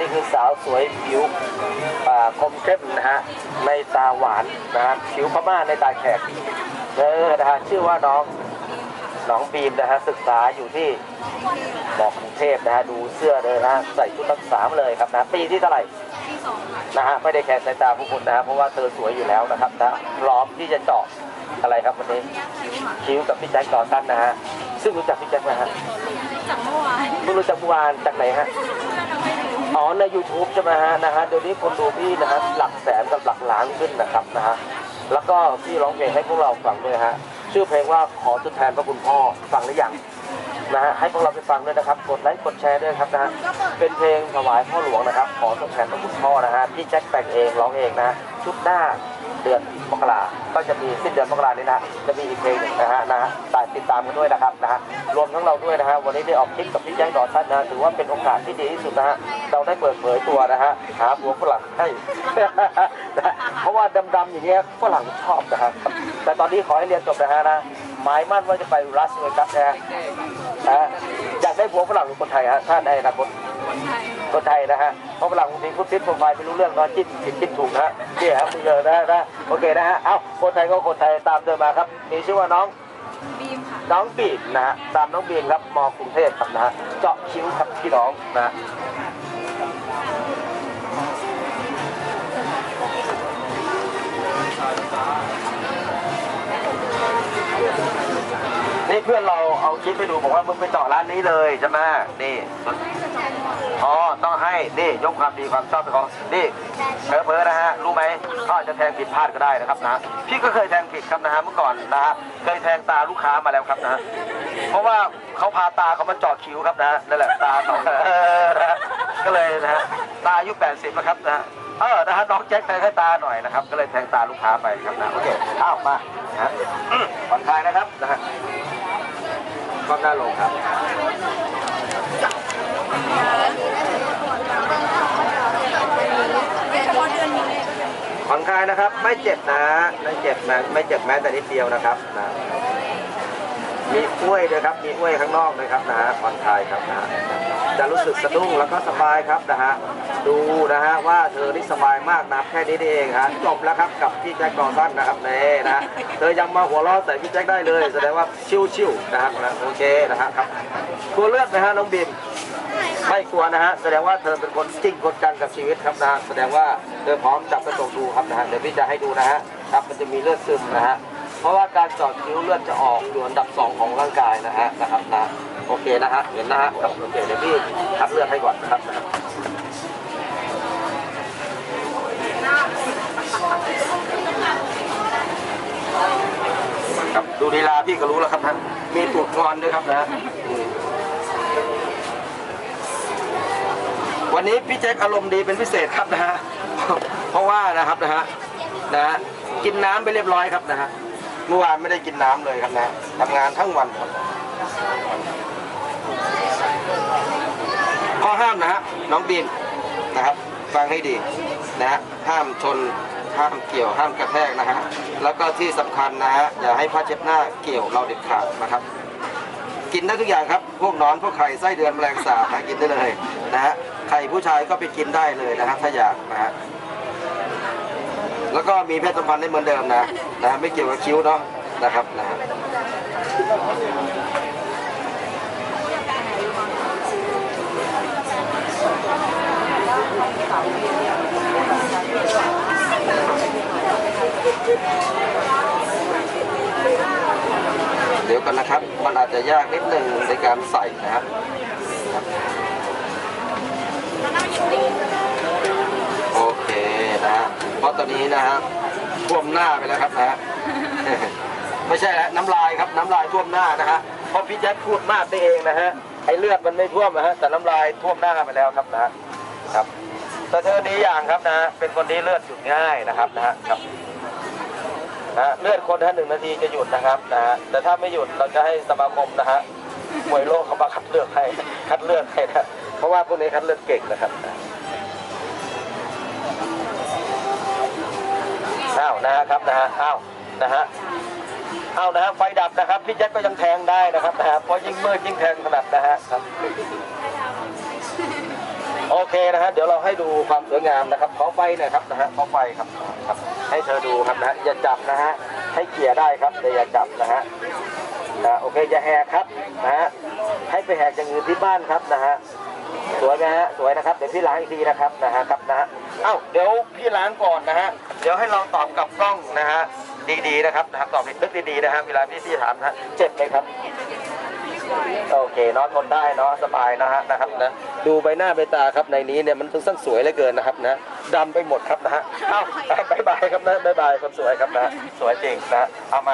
นี่คือสาวสวยผิวอ่าคมเข้มนะฮะในตาหวานนะฮะผิวพม่าในตาแขกเออนะฮะชื่อว่าน้องน้องบีมนะฮะศึกษาอยู่ที่บอกกรุงเทพนะฮะดูเสื้อเลยนะฮะใส่ชุดนักศึกษามาเลยครับนะปีที่เท่าไหร่ที่สองค่ะนะฮะไม่ได้แคร์สายตาผู้คุณนะฮะเพราะว่าเธอสวยอยู่แล้วนะครับนะพร้อมที่จะเจาะอะไรครับวันนี้คิ้วค่ะคิ้วกับพี่แจ็คต่อสั้นนะฮะซึ่งรู้จักพี่แจ็คไหมฮะจากเมื่อวานเพิ่งรู้จักเมื่อวานจากไหนฮะเพื่ อ๋อใน YouTube ใช่ไหมฮะนะฮะเดี๋ยวนี้คนดูพี่นะฮะหลักแสนกับหลักล้านขึ้นนะครับนะฮะแล้วก็พี่ร้องเพลงให้พวกเราฟังด้วยฮะชื่อเพลงว่าขอทดแทนพระคุณพ่อฟังหรือยังนะฮะให้พวกเราไปฟังด้วยนะครับ กดไลค์กดแชร์ด้วยครับนะฮะเป็นเพลงถวายพ่อหลวงนะครับ ขอทดแทนพระคุณพ่อนะฮะพี่แจ็คแต่งเองร้องเองนะชุดหน้า เดือนมกราก็จะมีสิ้นเดือนมกรานี้นะจะมีอีกเพลงหนึ่งนะฮะนะฮะติดตามกันด้วยนะครับนะฮะรวมทั้งเราด้วยนะฮะวันนี้ได้ออกคลิปกับพี่แจ็คดอทันนะถือว่าเป็นโอกาสที่ดีที่สุดนะฮะเราได้เปิดเผยตัวนะฮะหาหัวฝรั่งให้เพราะว่าดำๆอย่างเงี้ยฝรั่งชอบนะฮะแต่ตอนนี้ขอให้เรียนจบนะฮะนะหมายมั่นว่าจะไปรัสเวกัสนะฮะนะ ได้ผัวฝรั่งหรือคนไทยฮะถ้าได้อนาคตคนไทยคนไทยนะฮะเพราะฝรั่งบางทีพูดพิษโปรไฟล์ไม่รู้เรื่องตอนจิ้นผิดจิ้นถูกนะฮะเนี่ยครับมึงเจอนะนะโอเคนะฮะเอ้าคนไทยก็คนไทยตามเดินมาครับ มีชื่อว่าน้องบีมค่ะน้องบีมนะฮะตามน้องบีมครับมกรุงเทพครับนะฮะเจาะคิ้วครับพี่น้องนะ เพื่อนเราเอาคลิปไปดูบอกว่ามึงไปจาะร้านนี้เลยใช่ไหมนี่อ๋อต้องให้นี่ยกความดีความชอบไปของนี่เผลอๆนะฮะรู้ไหมเขาอาจจะแทงผิดพลาดก็ได้นะครับนะพี่ก็เคยแทงผิดครับนะฮะเมื่อก่อนนะฮะเคยแทงตาลูกค้ามาแล้วครับนะเพราะว่าเขาพาตาเขามาเจาะคิ้วครับนะนั่นแหละตาเขาเออ ก็เลยนะฮะตาอายุ 80แล้วครับนะฮะเออนะฮะน้องแจ็คแทงให้ตาหน่อยนะครับ ก็เลยแทงตาลูกค้าไปครับนะโอเคอ้าวมานะฮะอืมผ่อนคลายนะครับนะฮะความหน้าลงครับผ่อนคลายนะครับ ไม่เจ็บนะไม่เจ็บนะไม่เจ็บแม้แต่นิดเดียวนะครับนะมีอ้วยด้วยครับมีอ้วยข้างนอกด้วยครับนะฮะผ่อนคลายครับนะฮะ จะรู้สึกสะดุ้งแล้วก็สบายครับนะฮะดูนะฮะว่าเธอนี่สบายมากนะแค่นี้นี่เองฮะจบแล้วครับกับพี่แจ็คกอร์ซันนะครับนี่นะฮะเธอยังมาหัวเราะใส่พี่แจ็คได้เลยแสดงว่าชิวๆนะครับนะโอเคนะฮะครับกลัวเลือดไหมฮะน้องบิมไม่กลัวนะฮะแสดงว่าเธอเป็นคนจริงคนจังกับชีวิตครับนะฮะแสดงว่าเธอพร้อมจับกระจกดูครับนะฮะเดี๋ยวพี่จะให้ดูนะฮะครับมันจะมีเลือดซึมนะฮะเพราะว่าการเจอดคิ้วเลือดจะออกอยู่อันดับสองของร่างกายนะฮะนะครับนะ โอเคนะฮะเห็นนะฮะครับโอเคเดี๋ยวพี่คัดเลือดให้ก่อนนะครับนะครับครับดูลีลาพี่ก็รู้แล้วครับท่านมีตูดงอนด้วยครับนะวันนี้พี่แจ็คอารมณ์ดีเป็นพิเศษครับนะฮะเพราะว่านะครับนะฮะนะฮะกินน้ำไปเรียบร้อยครับนะฮะเมื่อวานไม่ได้กินน้ำเลยครับนะทำงานทั้งวันครับ ข้อห้ามนะฮะน้องบีมนะครับฟังให้ดีนะฮะห้ามชนห้ามเกี่ยวห้ามกระแทกนะฮะแล้วก็ที่สำคัญนะฮะอย่าให้ผ้าเช็ดหน้าเกี่ยวเราเด็ดขาดนะครับ กินได้ทุกอย่างครับ พวกนอนพวกไข่ไส้เดือนแมลงสาบนะกินได้เลยนะฮะไข่ผู้ชายก็ไปกินได้เลยนะฮะถ้าอยากนะฮะแล้วก็มีเพศสัมพันธ์ได้เหมือนเดิมนะนะฮะไม่เกี่ยวกับคิ้วเนาะนะครับนะฮะ เดี๋ยวกันนะครับ มันอาจจะยากนิดหนึ่งในการใส่นะฮะแล้วน่าหยิบโอเคนะฮะเพราะตอนนี้นะฮะท่วมหน้าไปแล้วครับนะฮะไม่ใช่แล้วน้ำลายครับน้ำลายท่วมหน้านะฮะเพราะพี่แจ็คพูดมากไปเองนะฮะไอเลือดมันไม่ท่วมนะฮะแต่น้ำลายท่วมหน้าไปแล้วครับนะฮะครับ แต่เธอดีอย่างครับนะ เป็นคนที่เลือดหยุดง่ายนะครับนะฮะครับนะฮะเลือดคนถ้าหนึ่งนาทีจะหยุดนะครับนะฮะแต่ถ้าไม่หยุดเราจะให้สมาคมนะฮะมวยโลกเขามาคัดเลือกให้คัดเลือกให้นะเพราะว่าพวกนี้คัดเลือกเก่งนะครับอ้าวนะฮะครับนะฮะอ้าวนะฮะอ้าวนะฮะไฟดับนะครับพี่แจ็คก็ยังแทงได้นะครับนะฮะเพราะยิ่งมืดยิ่งแทงถนัดนะฮะครับ โอเคนะฮะเดี๋ยวเราให้ดูความสวยงามนะครับขอไฟหน่อยครับนะฮะขอไฟครับครับ ให้เธอดูครับนะฮะอย่าจับนะฮะให้เขี่ยได้ครับแต่อย่าจับนะฮะนะโอเคอย่าแหกครับนะฮะให้ไปแหกอย่างอื่นที่บ้านครับนะฮะสวยไหมฮะสวยนะครับเดี๋ยวพี่ล้างอีกทีนะครับนะฮะครับนะฮะเอ้าเดี๋ยวพี่ล้างก่อนนะฮะเดี๋ยวให้เราตอบกับกล้องนะฮะดีๆนะครับนะครับตอบนึกดีๆนะฮะเวลาพี่พี่ถามนะฮะเจ็บไหมครับ โอเคเนาะทนได้เนาะสบายนะฮะนะครับนะดูใบหน้าใบตาครับในนี้เนี่ยมันสั้นสวยเหลือเกินนะครับนะดำไปหมดครับนะฮะเอ้าบายบายครับนะบายบายคนสวยครับนะสวยจริงนะเอามา